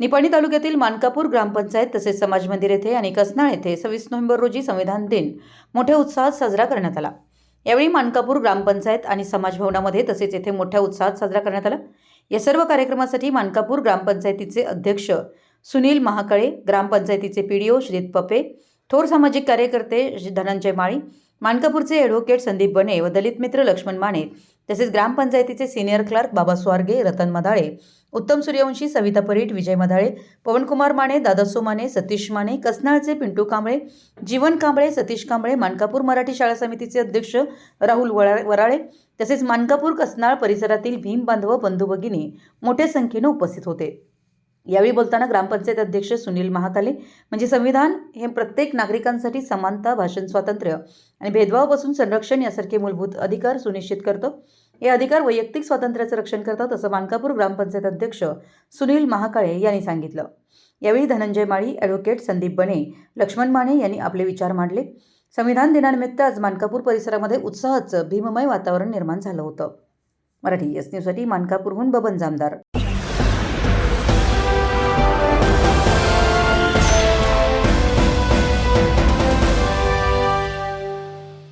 निपाणी तालुक्यातील मानकापूर ग्रामपंचायत तसेच समाज मंदिर येथे आणि कसनाळ येथे सव्वीस नोव्हेंबर रोजी संविधान दिन मोठ्या उत्साहात साजरा करण्यात आला. यावेळी मानकापूर ग्रामपंचायत आणि समाज भवनामध्ये तसेच येथे मोठ्या उत्साहात साजरा करण्यात आला. या सर्व कार्यक्रमासाठी मानकापूर ग्रामपंचायतीचे अध्यक्ष सुनील महाकाळे ग्रामपंचायतीचे पी डी ओ श्रीत पपे थोर सामाजिक कार्यकर्ते श्री धनंजय माळी मानकापूरचे ॲडव्होकेट संदीप बने व दलित मित्र लक्ष्मण माने तसेच ग्रामपंचायतीचे सिनियर क्लार्क बाबा स्वार्गे रतन मधाळे उत्तम सूर्यवंशी सविता परीट विजय मधाळे पवनकुमार माने दादासो माने सतीश माने कसनाळचे पिंटू कांबळे जीवन कांबळे सतीश कांबळे मानकापूर मराठी शाळा समितीचे अध्यक्ष राहुल वळा वराळे तसेच मानकापूर कसनाळ परिसरातील भीम बांधव बंधू भगिनी मोठ्या संख्येने उपस्थित होते. यावेळी बोलताना ग्रामपंचायत अध्यक्ष सुनील महाकाले म्हणजे संविधान हे प्रत्येक नागरिकांसाठी समानता भाषण स्वातंत्र्य आणि भेदभावापासून संरक्षण यासारखे मूलभूत अधिकार सुनिश्चित करतो. हे अधिकार वैयक्तिक स्वातंत्र्याचं रक्षण करतात असं मानकापूर ग्रामपंचायत अध्यक्ष सुनील महाकाळे यांनी सांगितलं. यावेळी धनंजय माळी ॲडव्होकेट संदीप बने लक्ष्मण माने यांनी आपले विचार मांडले. संविधान दिनानिमित्त आज मानकापूर परिसरामध्ये उत्साहाचं भीममय वातावरण निर्माण झालं होतं. मराठी एस न्यूजसाठी मानकापूरहून बबन जामदार.